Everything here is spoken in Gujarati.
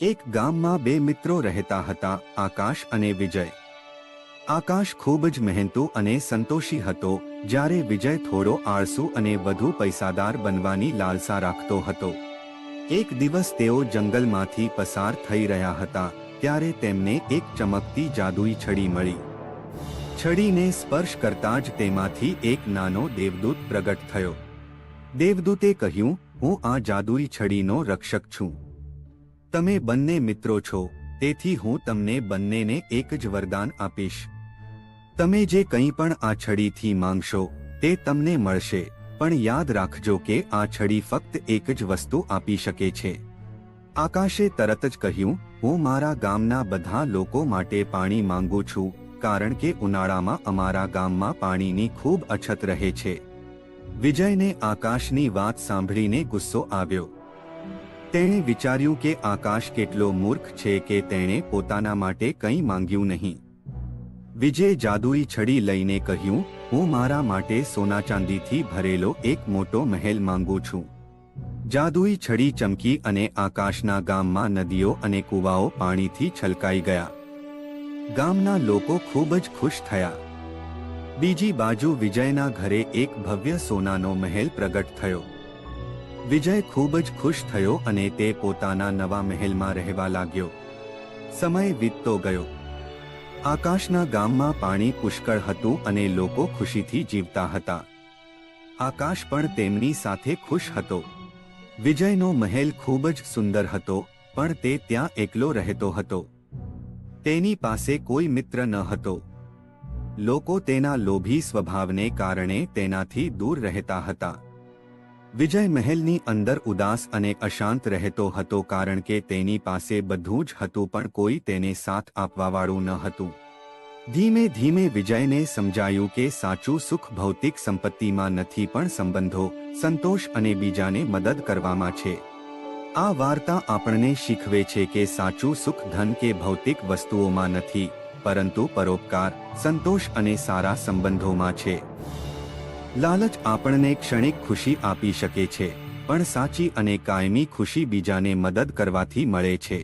એક ગામમાં બે મિત્રો રહેતા હતા, આકાશ અને વિજય. આકાશ ખૂબ જ મહેનતુ અને સંતોષી હતો, જ્યારે વિજય થોડો આળસુ અને વધુ પૈસાદાર બનવાની લાલસા રાખતો હતો. એક દિવસ તેઓ જંગલમાંથી પસાર થઈ રહ્યા હતા, ત્યારે તેમને એક ચમકતી જાદુઈ છડી મળી. છડીને સ્પર્શ કરતા જ તેમાંથી એક નાનો દેવદૂત પ્રગટ થયો. દેવદૂતે કહ્યું, હું આ જાદુઈ છડીનો રક્ષક છું. તમે બંને મિત્રો છો, તેથી હું તમને બંનેને એક જ વરદાન આપીશ. તમે જે કંઈ પણ આ છડીથી માંગશો, તે તમને મળશે, પણ યાદ રાખજો કે આ છડી ફક્ત એક જ વસ્તુ આપી શકે છે. આકાશે તરત જ કહ્યું, હું મારા ગામના બધા લોકો માટે પાણી માંગુ છું, કારણ કે ઉનાળામાં અમારા ગામમાં પાણીની ખૂબ અછત રહે છે. વિજયને આકાશની વાત સાંભળીને ગુસ્સો આવ્યો. તેણે વિચાર્યું કે આકાશ કેટલો મૂર્ખ છે કે તેણે પોતાના માટે કંઈ માંગ્યું નહીં. વિજય જાદુઈ છડી લઈને કહ્યું, હું મારા માટે સોના ચાંદીથી ભરેલો એક મોટો મહેલ માંગુ છું. જાદુઈ છડી ચમકી અને આકાશના ગામમાં નદીઓ અને કૂવાઓ પાણીથી છલકાઈ ગયા. ગામના લોકો ખૂબ જ ખુશ થયા. બીજી બાજુ વિજયના ઘરે એક ભવ્ય સોનાનો મહેલ પ્રગટ થયો. વિજય ખૂબ જ ખુશ થયો અને તે પોતાના નવા મહેલમાં રહેવા લાગ્યો. સમય વીતતો ગયો. આકાશના ગામમાં પાણી પુષ્કળ હતું અને લોકો ખુશીથી જીવતા હતા. આકાશ પણ તેમની સાથે ખુશ હતો. વિજયનો મહેલ ખૂબ જ સુંદર હતો, પણ તે ત્યાં એકલો રહેતો હતો. તેની પાસે કોઈ મિત્ર ન હતો. લોકો તેના લોભી સ્વભાવને કારણે તેનાથી દૂર રહેતા હતા. વિજય મહેલની અંદર ઉદાસ અને અશાંત રહેતો હતો કારણ કે તેની પાસે બધું જ હતું પણ કોઈ તેને સાથ આપવાવાળું ન હતું. ધીમે ધીમે વિજયને સમજાયું કે સાચું સુખ ભૌતિક સંપત્તિમાં નથી પણ સંબંધો, સંતોષ અને બીજાને મદદ કરવામાં છે. આ વાર્તા આપણને શીખવે છે કે સાચું સુખ ધન કે ભૌતિક વસ્તુઓમાં નથી, પરંતુ પરોપકાર, સંતોષ અને સારા સંબંધોમાં છે. લાલચ આપણને ક્ષણિક ખુશી આપી શકે છે, પણ સાચી અને કાયમી ખુશી બીજાને મદદ કરવાથી મળે છે.